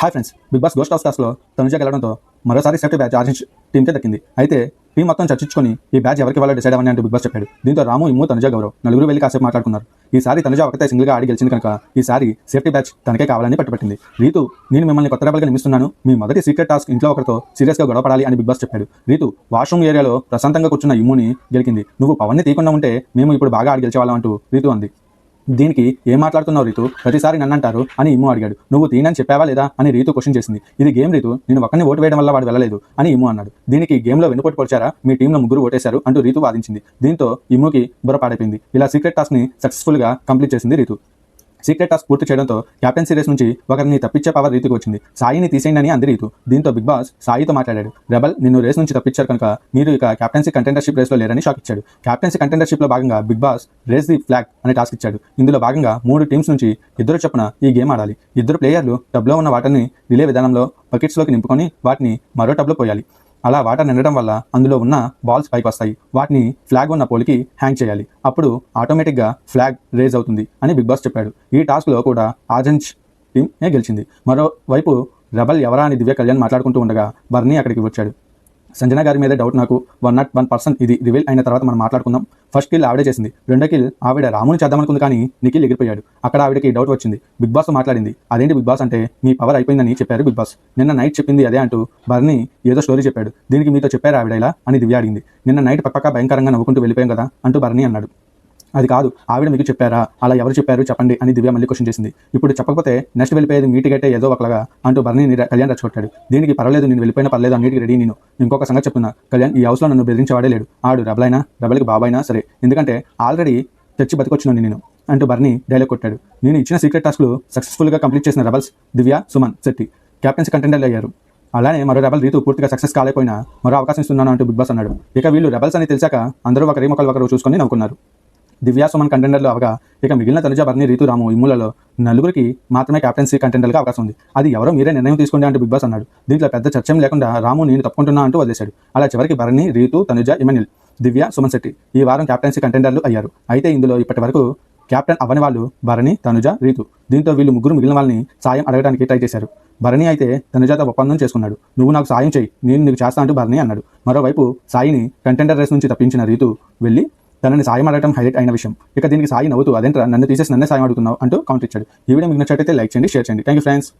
Hi friends Bigg Boss ghost house టాస్క్లో తనుజ గెలవడంతో మరోసారి safety batch ఆర్జించ్ టీమ్కే దక్కింది అయితే టీం మొత్తం చర్చించుకొని ఈ బ్యాచ్ ఎవరికి ఇవ్వాలో డిసైడ్ అవ్వని అంటూ బిగ్ బాస్ చెప్పాడు. దీంతో రాము ఇమ్ము తనుజ గౌరవ్ నలుగురు వెళ్ళి కాసేపు మాట్లాడుకున్నారు. ఈసారి తనుజ ఒకటే సింగిల్గా ఆడి గెలిచింది కనుక ఈసారి సేఫ్టీ బ్యాచ్ తనకే కావాలని పట్టుపట్టింది రీతు నేను మిమ్మల్ని కొత్త రెబల్గా నిమిస్తున్నాను మీ మొదటి సీక్రెట్ టాస్క్ ఇంట్లో ఒకరితో సీరియస్గా గొడవపడాలి అని బిగ్ బాస్ చెప్పాడు. రీతు వాష్రూమ్ ఏరియాలో ప్రశాంతంగా కూర్చున్న ఇమ్ముని గెలికింది. నువ్వు పవన్ని తీయకుండా ఉంటే మేము ఇప్పుడు బాగా ఆడి గెలిచేవాళ్ళం అంటూ రీతు అంది. దీనికి ఏం మాట్లాడుతున్నావు రీతు? ప్రతిసారి నన్ను అంటారు అని ఇమ్ము అడిగాడు. నువ్వు తీనని చెప్పావా లేదా అని రీతు క్వశ్చన్ చేసింది. ఇది గేమ్ రీతు. నేను ఒక్కరిని ఓటు వేయడం వల్ల వాడు వెళ్ళలేదు అని ఇమ్ము అన్నాడు. దీనికి గేమ్లో వెనుకోటు పొడిచారా? మీ టీంలో ముగ్గురు ఓటేశారు అంటూ రీతు వాదించింది. దీంతో ఇమ్ముకి బుర్రపాడైపోయింది. ఇలా సీక్రెట్ టాస్క్ని సక్సెస్ఫుల్గా కంప్లీట్ చేసింది రీతు. సీక్రెట్ టాస్క్ పూర్తి చేయడంతో కెప్టెన్సీ రేస్ నుంచి ఒకరిని తప్పించే పవర్ రీతికి వచ్చింది. సాయిని తీసేయండి అని అంది రీతు. దీంతో బిగ్ బాస్ సాయితో మాట్లాడాడు. రెబల్ నిన్ను రేస్ నుంచి తప్పించారు కనుక మీరు ఇక కెప్టెన్సీ కంటెండర్షిప్ రేస్లో లేరని షాక్ ఇచ్చాడు. కెప్టెన్సీ కంటెండర్షిప్లో భాగంగా Bigg Boss race the flag అనే టాస్క్ ఇచ్చాడు. ఇందులో భాగంగా మూడు టీమ్స్ నుంచి ఇద్దరు చొప్పున ఈ గేమ్ ఆడాలి. ఇద్దరు ప్లేయర్లు టబ్లో ఉన్న వాటర్ని రిలే విధానంలో బకెట్స్లోకి నింపుకొని వాటిని మరో టబ్లో పోయాలి. అలా వాటర్ నిండడం వల్ల అందులో ఉన్న బాల్స్ పైకి వస్తాయి వాటిని ఫ్లాగ్ ఉన్న పోల్కి హ్యాంగ్ చేయాలి. అప్పుడు ఆటోమేటిక్గా ఫ్లాగ్ రేజ్ అవుతుంది అని బిగ్ బాస్ చెప్పాడు. ఈ టాస్క్లో కూడా ఆరెంజ్ టీమ్ గెలిచింది. మరోవైపు రెబల్ ఎవరా అని దివ్య కళ్యాణ్ మాట్లాడుకుంటూ ఉండగా బర్నీ అక్కడికి వచ్చాడు. సంజన గారి మీద డౌట్ నాకు వన్ నాట్ వన్ పర్సెంట్ ఇది రివీల్ అయిన తర్వాత మనం మాట్లాడుకుందాం. ఫస్ట్ కిల్ ఆవిడే చేసింది. రెండో కిల్ ఆవిడ రాముని చేద్దామనుకుంది కానీ నిఖిల్ ఎగిరిపోయాడు. అక్కడ ఆవిడకి డౌట్ వచ్చింది. బిగ్ బాస్ మాట్లాడింది. అదేంటి బిగ్ బాస్ అంటే మీ పవర్ అయిపోయిందని చెప్పారు బిగ్ బాస్. నిన్న నైట్ చెప్పింది అదే అంటూ బర్నీ ఏదో స్టోరీ చెప్పాడు. దీనికి మీతో చెప్పారు ఆవిడ ఇలా అని దివ్య అడిగింది. నిన్న నైట్ పక్కగా భయంకరంగా నవ్వుకుంటూ వెళ్ళిపోయాం కదా అంటూ బర్నీ అన్నాడు. అది కాదు. ఆవిడ మీకు చెప్పారా? అలా ఎవరు చెప్పారు? చెప్పండి అని దివ్య మళ్ళీ క్వశ్చన్ చేసింది. ఇప్పుడు చెప్పకపోతే నెక్స్ట్ వెళ్ళిపోయేది మీ ఏదో ఒకలాగా అంటూ బర్నీ కళ్యాణ్ రచ్చగొట్టాడు. దీనికి పర్వాలేదు నేను వెళ్ళిపోయినా పర్లేదు అన్నిటికీ రెడీ నేను. ఇంకొక సంగతి చెప్తున్నా. కళ్యాణ్ ఈ హౌస్లో నన్ను బెదిరించేవాడే లేడు. ఆడు రెబలైనా రెబల్కి బాబాయినా సరే. ఎందుకంటే ఆల్రెడీ తెచ్చి బతికొచ్చినాను నేను అంటూ బర్ని డైలాగ్ కొట్టాడు. నేను ఇచ్చిన సీక్రెట్ టాస్క్లు సక్సెస్ఫుల్గా కంప్లీట్ చేసిన రెబల్స్ దివ్య సుమన్ శెట్టి. క్యాప్టెన్స్ కంటెండర్లు అయ్యారు. అలానే మరో రెబల్ రీతు పూర్తిగా సక్సెస్ కాలేకపోయినా మరో అవకాశం ఇస్తున్నాను అంటూ బిగ్ బాస్ అన్నాడు. ఇక వీళ్ళు రెబల్స్ అని తెలిసాక అందరూ ఒకరి మొక్కలు ఒకరు చూసుకొని నవ్వుకున్నారు. దివ్యా సుమన్ కంటెండర్లు అవగా ఇక మిగిలిన తనుజ బర్ని రీతు రాము ఇమ్ములలో నలుగురికి మాత్రమే క్యాప్టెన్సీ కంటెండర్గా అవకాశం ఉంది. అది ఎవరో మీరే నిర్ణయం తీసుకోండి అంటూ బిగ్ బాస్ అన్నాడు. దీంట్లో పెద్ద చర్చం లేకుండా రాము నేను తప్పుకుంటున్నా అంటూ వదిలేశాడు. అలా చివరికి భరణి రీతు తనుజ ఇమనిల్ దివ్య సుమన్ శెట్టి ఈ వారం క్యాప్టెన్సీ కంటెండర్లు అయ్యారు. అయితే ఇందులో ఇప్పటి వరకు కెప్టెన్ అవ్వని వాళ్ళు భరణి తనుజ రీతు. దీంతో వీళ్ళు ముగ్గురు మిగిలిన వాళ్ళని సాయం అడగడానికి ట్రై చేశారు. భరణి అయితే తనుజాతో ఒప్పందం చేసుకున్నాడు. నువ్వు నాకు సాయం చేయి నేను నీకు చేస్తా అంటూ భరణి అన్నాడు. మరోవైపు సాయిని కంటెండర్ రేస్ నుంచి తప్పించిన రీతు వెళ్ళి తనని సాయం అడగడం హైలైట్ అయిన విషయం. ఇక దీనికి సాయి నవ్వుతూ అదేంట్రా నన్ను తీసేసి నన్నే సాయం అడుగుతున్నావు అంటూ కౌంటర్ ఇచ్చాడు. ఈ వీడియో మీకు నచ్చినట్లయితే లైక్ చేయండి షేర్ చేయండి. Thank you friends